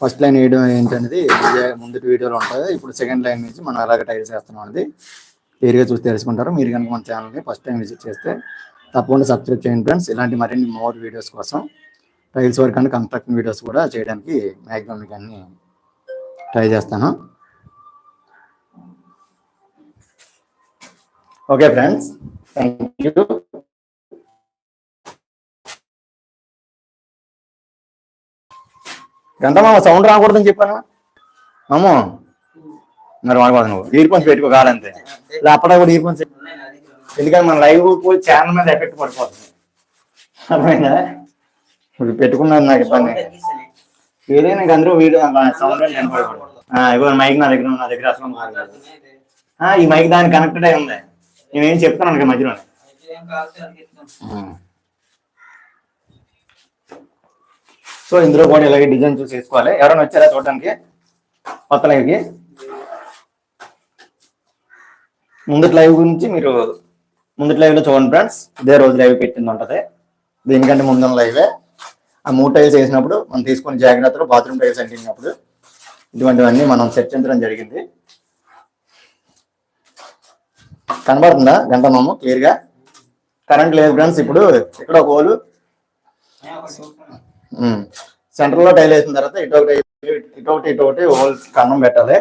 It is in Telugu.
ఫస్ట్ లైన్ వేయడం ఏంటనేది ముందు వీడియోలో ఉంటుంది. ఇప్పుడు సెకండ్ లైన్ నుంచి మనం ఎలాగ టైల్స్ వేస్తున్నాం అనేది. క్లియర్గా చూసి తెలుసుకుంటారు. మీరు కనుక మన ఛానల్ని ఫస్ట్ టైం విజిట్ చేస్తే తప్పకుండా సబ్స్క్రైబ్ చేయండి ఫ్రెండ్స్. ఇలాంటి మరిన్ని మోర్ వీడియోస్ కోసం tiles work and construction videos కూడా చేయడానికి మ్యాక్సిమం మీకు అన్ని ట్రై చేస్తాను. Okay friends. థ్యాంక్ యూ గంట మామ సౌండ్ రాకూడదని చెప్పాను? మామూ మరి వాడకూడదు నువ్వు. ఇయర్ ఫోన్స్ పెట్టుకో కావాలంతే లేకపోతే కూడా ఇయర్ ఫోన్స్ ఎందుకంటే మన లైవ్ ఛానల్ మీద ఎఫెక్ట్ పడిపోతుంది. అర్థమైందా? ఇప్పుడు పెట్టుకున్నాను నాకు ఇబ్బంది. ఏదైనా నీకు అందరూ వీడియో సౌండ్ ఇగో మైక్ నా దగ్గర నా దగ్గర అసలు ఈ మైక్ దానికి కనెక్టెడ్ అయి ఉంది. నేనేం చెప్తాను కదా మధ్యలో సో ఇందులో కూడా ఇలాగే డిజైన్ చూసి వేసుకోవాలి. ఎవరైనా వచ్చారా చూడడానికి? కొత్త లైవ్కి? ముందటి లైవ్ గురించి మీరు ముందటి లైవ్లో చూడండి ఫ్రెండ్స్. ఇదే రోజు లైవ్ పెట్టింది ఉంటుంది. దీనికంటే ముందున్న లైవే. ఆ మూడు టైల్స్ వేసినప్పుడు మనం తీసుకున్న జాగ్రత్తలు బాత్రూమ్ టైల్స్ అంటినప్పుడు ఇటువంటివన్నీ మనం చర్చించడం జరిగింది. కనబడుతుందా? గంట మాము క్లియర్గా? కరెంట్ లేదు ఫ్రెండ్స్ ఇప్పుడు ఇక్కడ ఒక హోలు. సెంటర్లో టైల్ వేసిన తర్వాత ఇటు ఒకటి ఇటు ఒకటి ఇటు ఒకటి హోల్స్ కన్నం పెట్టాలి